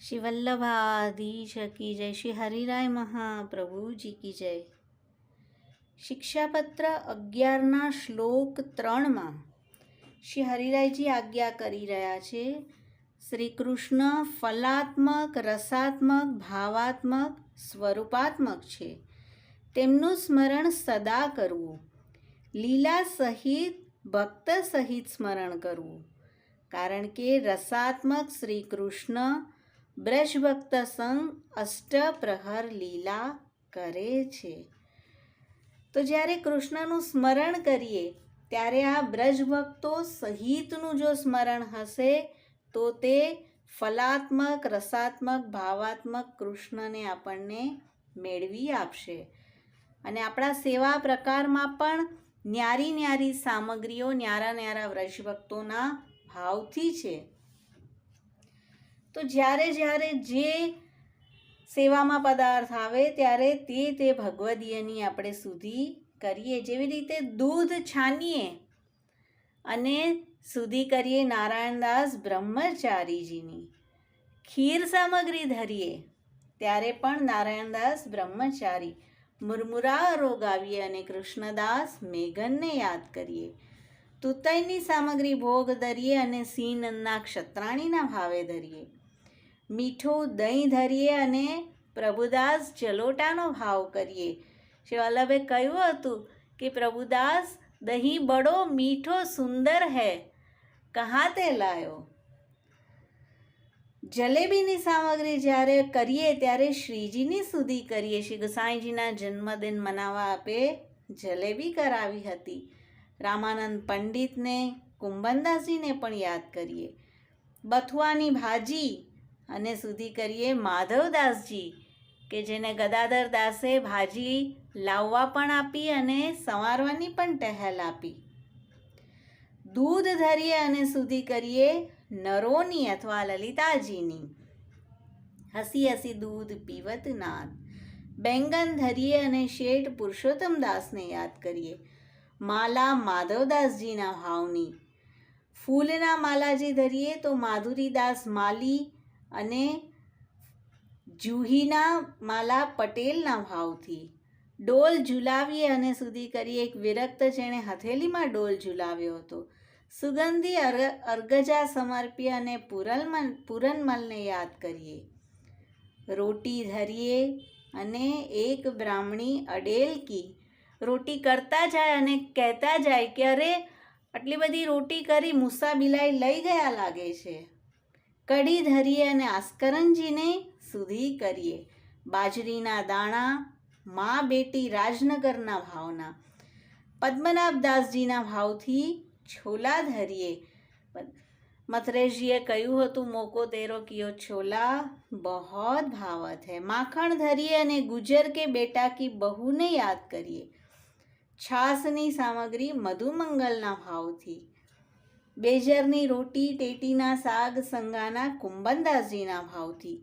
શ્રી વલ્લભાધીશ કી જય શ્રી હરિરાય મહાપ્રભુજી કી જય શિક્ષાપત્ર અગિયારના શ્લોક ત્રણમાં શ્રી હરિરાયજી આજ્ઞા કરી રહ્યા છે શ્રી કૃષ્ણ ફલાત્મક, રસાત્મક, ભાવાત્મક, સ્વરૂપાત્મક છે. તેમનું સ્મરણ સદા કરવું. લીલા સહિત, ભક્ત સહિત સ્મરણ કરવું. કારણ કે રસાત્મક શ્રી કૃષ્ણ બ્રજભક્ત સંગ અષ્ટપ્રહર લીલા કરે છે. તો જ્યારે કૃષ્ણનું સ્મરણ કરીએ, ત્યારે આ બ્રજભક્તો સહિતનું જો સ્મરણ હશે, તો તે ફલાત્મક, રસાત્મક, ભાવાત્મક કૃષ્ણને આપણને મેળવી આપશે. અને આપણા સેવા પ્રકારમાં પણ ન્યારી ન્યારી સામગ્રીઓ ન્યારા ન્યારા વ્રજભક્તોના ભાવથી છે. તો જ્યારે જ્યારે જે સેવામાં પદાર્થ આવે, ત્યારે તે તે ભગવદીયની આપણે સુધી કરીએ. જેવી રીતે દૂધ છાનીએ અને સુધી કરીએ નારાયણદાસ બ્રહ્મચારીજીની. ખીર સામગ્રી ધરીએ, ત્યારે પણ નારાયણદાસ બ્રહ્મચારી. મુરમુરા રોગાવીએ અને કૃષ્ણદાસ મેઘનને યાદ કરીએ. તુતયની સામગ્રી ભોગ ધરીએ અને સિંહનંદના ક્ષત્રાણીના ભાવે ધરીએ. મીઠું, દહીં ધરીએ અને પ્રભુદાસ જલોટાનો ભાવ કરીએ. શ્રી વલ્લભે કહ્યું હતું કે, પ્રભુદાસ, દહીં બડો, મીઠો, સુંદર હૈ. કહાં તે લાયો? જલેબીની સામગ્રી જ્યારે કરીએ ત્યારે શ્રીજીની સુધી કરીએ. શ્રી ગુસાઈજીના જન્મદિન મનાવવા આપે જલેબી કરાવી હતી. રામાનંદ પંડિતને, કુંભનદાસજીને પણ યાદ કરીએ. બથુઆની ભાજી અને સુધી કરીએ માધવદાસજી, કે જેને ગદાધર દાસે ભાજી લાવવા પણ આપી અને સંવારવાની પણ ટહેલ આપી. દૂધ ધરીએ અને સુધી કરીએ નરોની અથવા લલિતાજીની. હસી હસી દૂધ પીવત નાદ. બેંગન ધરીએ અને શેઠ પુરુષોત્તમ દાસને યાદ કરીએ. માલા માધવદાસજીના ભાવની. ફૂલના માલાજી ધરીએ તો માધુરીદાસ માલી અને જુહીના માલા પટેલના ભાવથી ડોલ ઝુલાવીએ અને સુધી કરીએ. એક વિરક્ત જેણે હથેલીમાં ડોલ ઝુલાવ્યો હતો. સુગંધી અર્ગ અર્ગજા સમર્પી અને પુરલમલ પુરનમલને યાદ કરીએ. રોટી ધરીએ અને એક બ્રાહ્મણી અડેલકી રોટી કરતા જાય અને કહેતા જાય કે અરે, આટલી બધી રોટી કરી મુસાબિલાઈ લઈ ગયા લાગે છે. કઢી ધરીએ અને આસ્કરણજીને સુધી કરીએ. બાજરીના દાણા, મા બેટી રાજનગરના ભાવના. પદ્મનાભદાસજીના ભાવથી છોલા ધરીએ. મથરેશજીએ કહ્યું હતું, મોકો તેરો, કિયો છોલા બહોત ભાવત હૈ. માખણ ધરીએ અને ગુજર કે બેટા કી બહુને યાદ કરીએ. છાસની સામગ્રી મધુમંગલના ભાવથી. બેજરની રોટી ટેટીના શાક સંગાના કુંબનદાસજીના ભાવથી.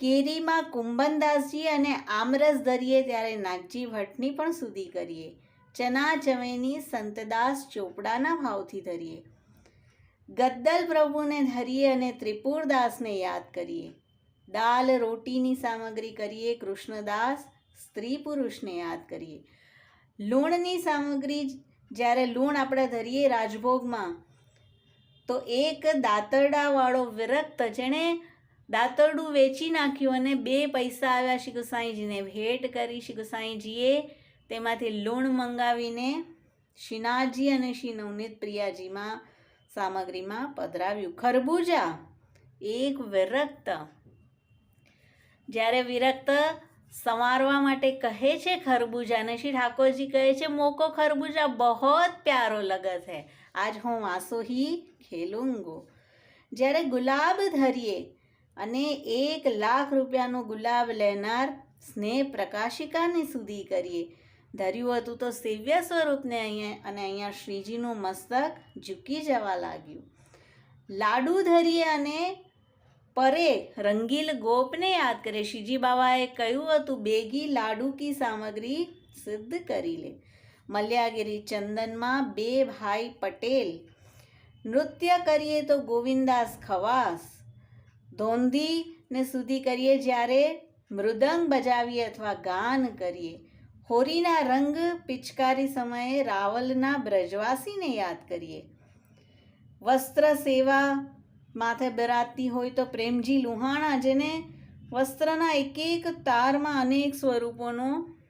કેરીમાં કુંબનદાસજી અને આમરસ ધરીએ ત્યારે નાગજી ભટ્ટની પણ સુધી કરીએ. ચના ચવેની સંતદાસ ચોપડાના ભાવથી ધરીએ. ગદ્દલ પ્રભુને ધરીએ અને ત્રિપુરદાસને યાદ કરીએ. દાલ રોટીની સામગ્રી કરીએ, કૃષ્ણદાસ સ્ત્રી પુરુષને યાદ કરીએ. લૂણની સામગ્રી જ્યારે લૂણ આપણે ધરીએ રાજભોગમાં તો એક દાંતરડાવાળો વિરક્ત જેણે દાંતરડું વેચી નાખ્યું અને બે પૈસા આવ્યા શ્રી ગુસાઈજીને. ભેટ કરી શ્રી ગુસાઈજીએ તેમાંથી લૂણ મંગાવીને શ્રીનાથજી અને શ્રી નવનીત પ્રિયાજીમાં સામગ્રીમાં પધરાવ્યું. ખરબૂજા, એક વિરક્ત. જ્યારે વિરક્ત સંવારવા માટે કહે છે ખરબૂજાને શ્રી ઠાકોરજી કહે છે, મોકો ખરબૂજા, બહોત પ્યારો લગત હૈ. આજ હું વાસો હી ખેલુંગો. જ્યારે ગુલાબ ધરીએ અને એક લાખ રૂપિયાનું ગુલાબ લેનાર સ્નેહ પ્રકાશિકાની સુધી કરીએ. ધર્યું હતું તો સેવ્ય સ્વરૂપને અહીંયા અને અહીંયા શ્રીજીનું મસ્તક ઝૂકી જવા લાગ્યું. લાડુ ધરીએ અને પરે રંગીલ ગોપને યાદ કરે. શિજી બાબાએ કહ્યું હતું, બેગી લાડુ કી સામગ્રી સિદ્ધ કરી લે. મલ્યાગીરી ચંદનમાં બે ભાઈ પટેલ, નૃત્ય કરીએ તો ગોવિંદાસ ખવાસ. ધોંધીને સુધી કરીએ જ્યારે મૃદંગ બજાવીએ અથવા ગાન કરીએ. હોરીના રંગ પિચકારી સમયે રાવલના બ્રજવાસીને યાદ કરીએ. વસ્ત્ર સેવા માથે બિરાજતી હોય તો પ્રેમજી લુહાણા જેને વસ્ત્રના એક એક તારમાં અનેક સ્વરૂપોનું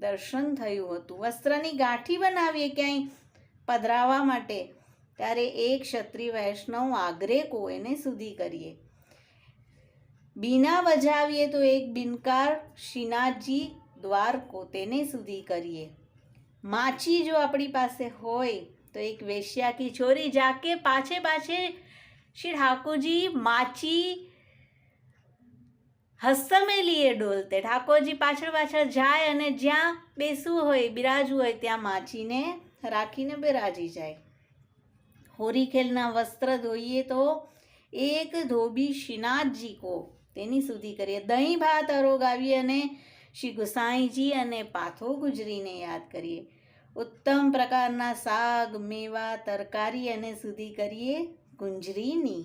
દર્શન થયું હતું. વસ્ત્રની ગાંઠી બનાવીએ ક્યાંય? પધરાવા માટે. ત્યારે એક ક્ષત્રિય વૈષ્ણવ આગ્રેકો એને સુધી કરીએ. બીના બજાવીએ તો એક બિનકાર શ્રીનાથજી દ્વારકો તેને સુધી કરીએ. માછી જો આપણી પાસે હોય તો એક વેશ્યા કી છોરી જાકે પાછે પાછે શ્રી ઠાકોરજી માચી હસ્તમેલીએ ડોલતે ઠાકોરજી પાછળ પાછળ જાય અને જ્યાં બેસવું હોય બિરાજવું હોય ત્યાં માચીને રાખીને બિરાજી જાય હોરી ખેલના વસ્ત્ર ધોઈએ તો એક ધોબી શ્રીનાથજી કો તેની સુધી કરીએ દહીં ભાત અરોગાવીએ અને શ્રી ગુસાઈજી અને પાથો ગુજરીને યાદ કરીએ ઉત્તમ પ્રકારના શાક, મેવા, તરકારી અને સુધી કરીએ ગુંજરીની.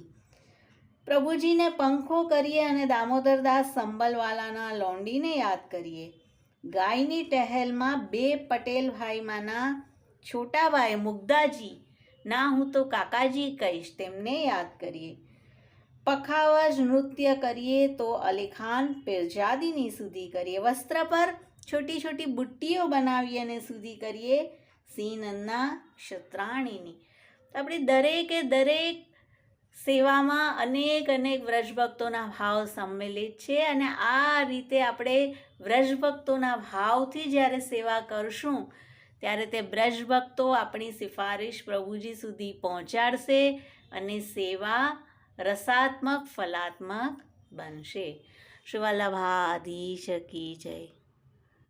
પ્રભુજીને પંખો કરીએ અને દામોદરદાસ સંબલવાલાના લોંડીને યાદ કરીએ. ગાયની ટહેલમાં બે પટેલ ભાઈમાંના છોટાભાઈ મુગ્ધાજી, ના હું તો કાકાજી કહીશ તેમને યાદ કરીએ. પખાવજ નૃત્ય કરીએ તો અલીખાન, પીરજાદીની સુધી કરીએ. વસ્ત્ર પર છોટી છોટી બુટ્ટીઓ બનાવી અને સુધી કરીએ સીનના ક્ષત્રાણીની આપણે દરેકે દરેક સેવામાં અનેક અનેક વ્રજભક્તોના ભાવ સંમેલિત છે અને આ રીતે આપણે વ્રજભક્તોના ભાવથી જ્યારે સેવા કરશું, ત્યારે તે બ્રજભક્તો આપણી સિફારિશ પ્રભુજી સુધી પહોંચાડશે અને સેવા રસાત્મક ફલાત્મક બનશે. શિવાલાભાધીશ શકી જય.